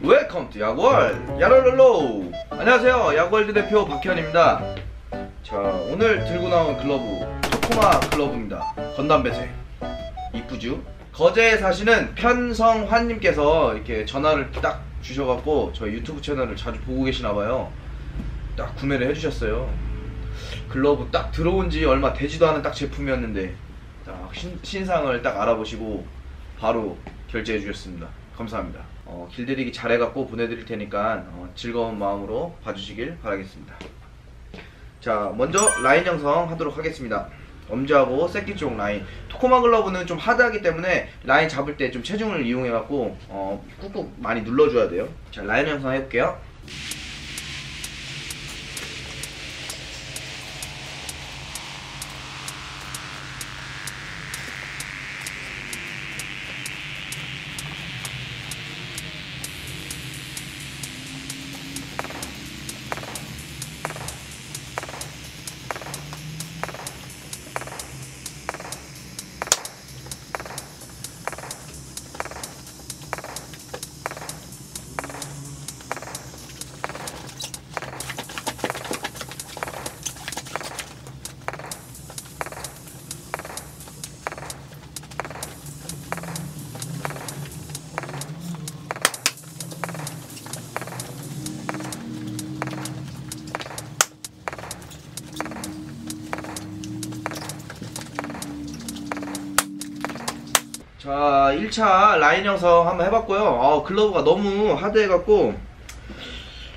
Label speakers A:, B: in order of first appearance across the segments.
A: 웰컴 투 야구월 야롤롤로. 안녕하세요. 야구월드 대표 박현입니다. 자 오늘 들고 나온 글러브 토코마 글러브입니다. 건담 배색 이쁘죠? 거제에 사시는 편성환님께서 이렇게 전화를 딱 주셔갖고 저희 유튜브 채널을 자주 보고 계시나봐요. 딱 구매를 해주셨어요. 글러브 딱 들어온 지 얼마 되지도 않은 딱 제품이었는데 딱 신, 신상을 딱 알아보시고 바로 결제해 주셨습니다. 감사합니다. 어, 길들이기 잘해갖고 보내드릴 테니까 어, 즐거운 마음으로 봐주시길 바라겠습니다. 자, 먼저 라인 형성 하도록 하겠습니다. 엄지하고 새끼 쪽 라인. 토코마 글러브는 좀 하드하기 때문에 라인 잡을 때 좀 체중을 이용해갖고 어, 꾹꾹 많이 눌러줘야 돼요. 자, 라인 형성 해볼게요. 자, 1차 라인 형성 한번 해봤고요. 아, 글러브가 너무 하드해갖고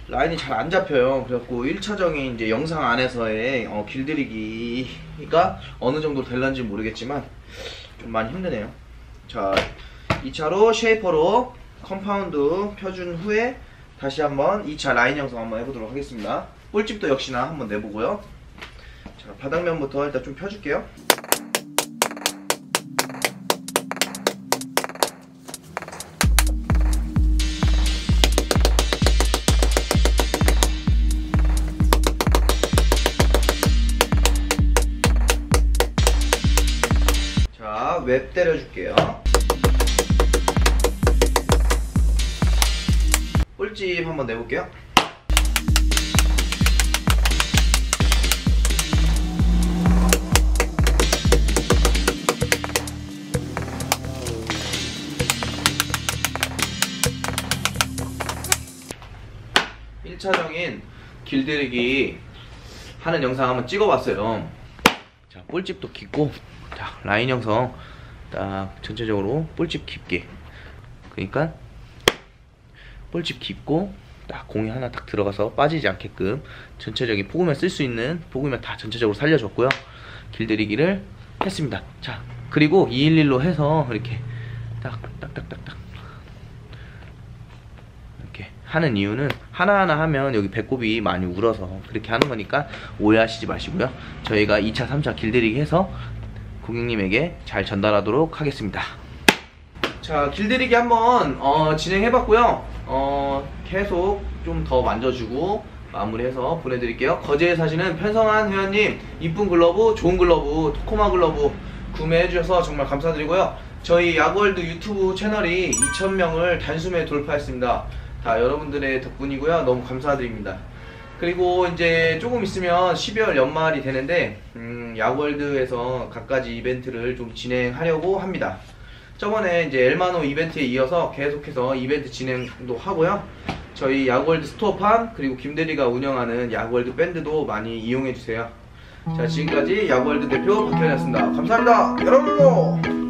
A: 라인이 잘 안 잡혀요. 그래갖고 1차적인 이제 영상 안에서의 어, 길들이기가 어느 정도 될런지 모르겠지만 좀 많이 힘드네요. 자, 2차로 쉐이퍼로 컴파운드 펴준 후에 다시 한번 2차 라인 형성 한번 해보도록 하겠습니다. 꿀집도 역시나 한번 내보고요. 자, 바닥면부터 일단 좀 펴줄게요. 웹 때려줄게요. 꿀집 한번 내볼게요. 일차적인 길들이기 하는 영상 한번 찍어봤어요. 자, 뿔집도 깊고, 자, 라인 형성 딱 전체적으로 뿔집 깊게. 그러니까 뿔집 깊고 딱 공이 하나 딱 들어가서 빠지지 않게끔 전체적인 포구면 쓸 수 있는 포구면 다 전체적으로 살려줬고요. 길들이기를 했습니다. 자, 그리고 211로 해서 이렇게 딱딱딱딱딱 하는 이유는 하나하나 하면 여기 배꼽이 많이 울어서 그렇게 하는 거니까 오해하시지 마시고요. 저희가 2차, 3차 길들이기 해서 고객님에게 잘 전달하도록 하겠습니다. 자, 길들이기 한번 어, 진행해봤고요. 어, 계속 좀 더 만져주고 마무리해서 보내드릴게요. 거제에 사시는 편성한 회원님 이쁜 글러브, 좋은 글러브, 토코마 글러브 구매해주셔서 정말 감사드리고요. 저희 야구월드 유튜브 채널이 2,000명을 단숨에 돌파했습니다. 다 여러분들의 덕분이고요. 너무 감사드립니다. 그리고 이제 조금 있으면 12월 연말이 되는데 음, 야구월드에서 갖가지 이벤트를 좀 진행하려고 합니다. 저번에 이제 엘마노 이벤트에 이어서 계속해서 이벤트 진행도 하고요. 저희 야구월드 스토어팜 그리고 김대리가 운영하는 야구월드 밴드도 많이 이용해 주세요. 자 지금까지 야구월드 대표 박현이었습니다. 감사합니다. 여러분.